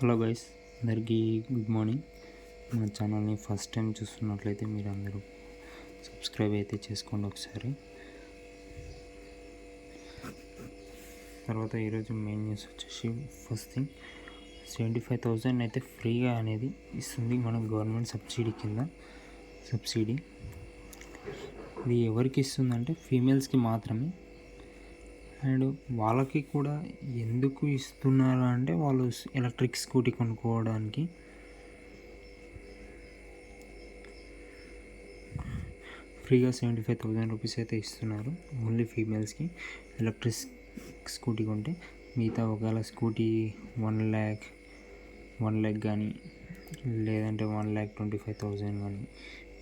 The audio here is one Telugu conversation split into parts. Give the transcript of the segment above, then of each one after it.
హలో గైస్ అందరికీ గుడ్ మార్నింగ్. మన ఛానల్ని ఫస్ట్ టైం చూస్తున్నట్లయితే మీరు అందరూ సబ్స్క్రైబ్ అయితే చేసుకోండి ఒకసారి. తర్వాత ఈరోజు మెయిన్ న్యూస్ వచ్చేసి first thing seventy five thousand అయితే ఫ్రీగా అనేది ఇస్తుంది మన గవర్నమెంట్ సబ్సిడీ కింద సబ్సిడీ. ఇది ఎవరికి ఇస్తుందంటే ఫీమేల్స్కి మాత్రమే. అండ్ వాళ్ళకి కూడా ఎందుకు ఇస్తున్నారు అంటే వాళ్ళు ఎలక్ట్రిక్ స్కూటీ కొనుక్కోవడానికి. ఫ్రీగా సెవెంటీ ఫైవ్ థౌజండ్ రూపీస్ అయితే ఇస్తున్నారు ఓన్లీ ఫీమేల్స్కి. ఎలక్ట్రిక్ స్కూటీ కొంటే మిగతా ఒకవేళ scooty one lakh one lakh కానీ లేదంటే one lakh twenty five thousand కానీ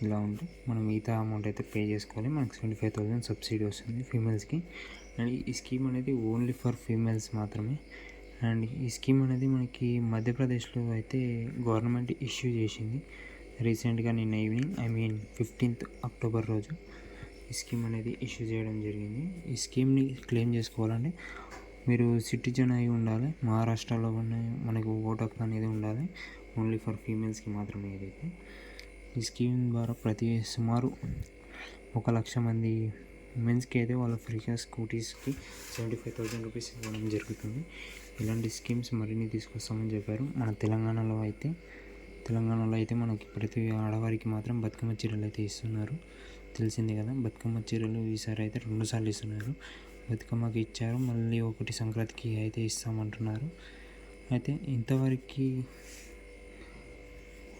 ఇలా ఉంటే మనం మిగతా అమౌంట్ అయితే పే చేసుకోవాలి. మనకు సెవెంటీ ఫైవ్ థౌజండ్ సబ్సిడీ వస్తుంది ఫీమేల్స్కి. అండ్ ఈ స్కీమ్ అనేది ఓన్లీ ఫర్ ఫీమేల్స్ మాత్రమే. అండ్ ఈ స్కీమ్ అనేది మనకి మధ్యప్రదేశ్లో అయితే గవర్నమెంట్ ఇష్యూ చేసింది. రీసెంట్గా నిన్న evening I mean fifteenth October రోజు ఈ స్కీమ్ అనేది ఇష్యూ చేయడం జరిగింది. ఈ స్కీమ్ని క్లెయిమ్ చేసుకోవాలంటే మీరు సిటిజన్ అయి ఉండాలి మహారాష్ట్రలో ఉన్న మనకు ఓటు హక్కు అనేది ఉండాలి ఓన్లీ ఫర్ ఫీమేల్స్కి మాత్రమే ఏదైతే. ఈ స్కీమ్ ద్వారా ప్రతి సుమారు ఒక లక్ష మంది ఉమెన్స్కి అయితే వాళ్ళ ఫ్రీగా స్కూటీస్కి సెవెంటీ ఫైవ్ థౌసండ్ రూపీస్ ఇవ్వడం జరుగుతుంది. ఇలాంటి స్కీమ్స్ మరిన్ని తీసుకొస్తామని చెప్పారు. మన తెలంగాణలో అయితే తెలంగాణలో అయితే మనకి ప్రతి ఆడవారికి మాత్రం బతుకమ్మ చీరలు అయితే ఇస్తున్నారు. తెలిసిందే కదా బతుకమ్మ చీరలు ఈసారి అయితే రెండుసార్లు ఇస్తున్నారు. బతుకమ్మకి ఇచ్చారు మళ్ళీ ఒకటి సంక్రాంతికి అయితే ఇస్తామంటున్నారు. అయితే ఇంతవరకు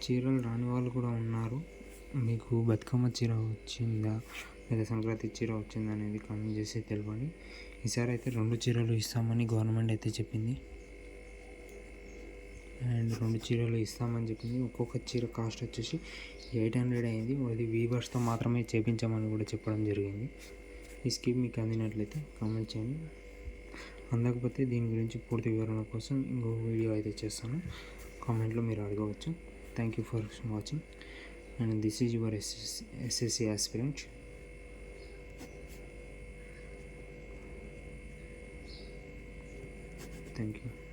చీరలు రాని వాళ్ళు కూడా ఉన్నారు. మీకు బతుకమ్మ చీర వచ్చిందా? లేదా సంక్రాంతి చీర వచ్చిందనేది కామెంట్ చేసి తెలపండి ఈసారి అయితే రెండు చీరలు ఇస్తామని గవర్నమెంట్ అయితే చెప్పింది అండ్ రెండు చీరలు ఇస్తామని చెప్పింది ఒక్కొక్క చీర కాస్ట్ వచ్చేసి ఎయిట్ హండ్రెడ్ అయింది అది వీవర్స్తో మాత్రమే చేపించామని కూడా చెప్పడం జరిగింది ఈ స్కీమ్ మీకు అందినట్లయితే కామెంట్ చేయండి అందకపోతే దీని గురించి పూర్తి వివరణ కోసం ఇంకో వీడియో అయితే చేస్తాను కామెంట్లో మీరు అడగవచ్చు thank you for watching and this is your SS SSC aspirant Thank you.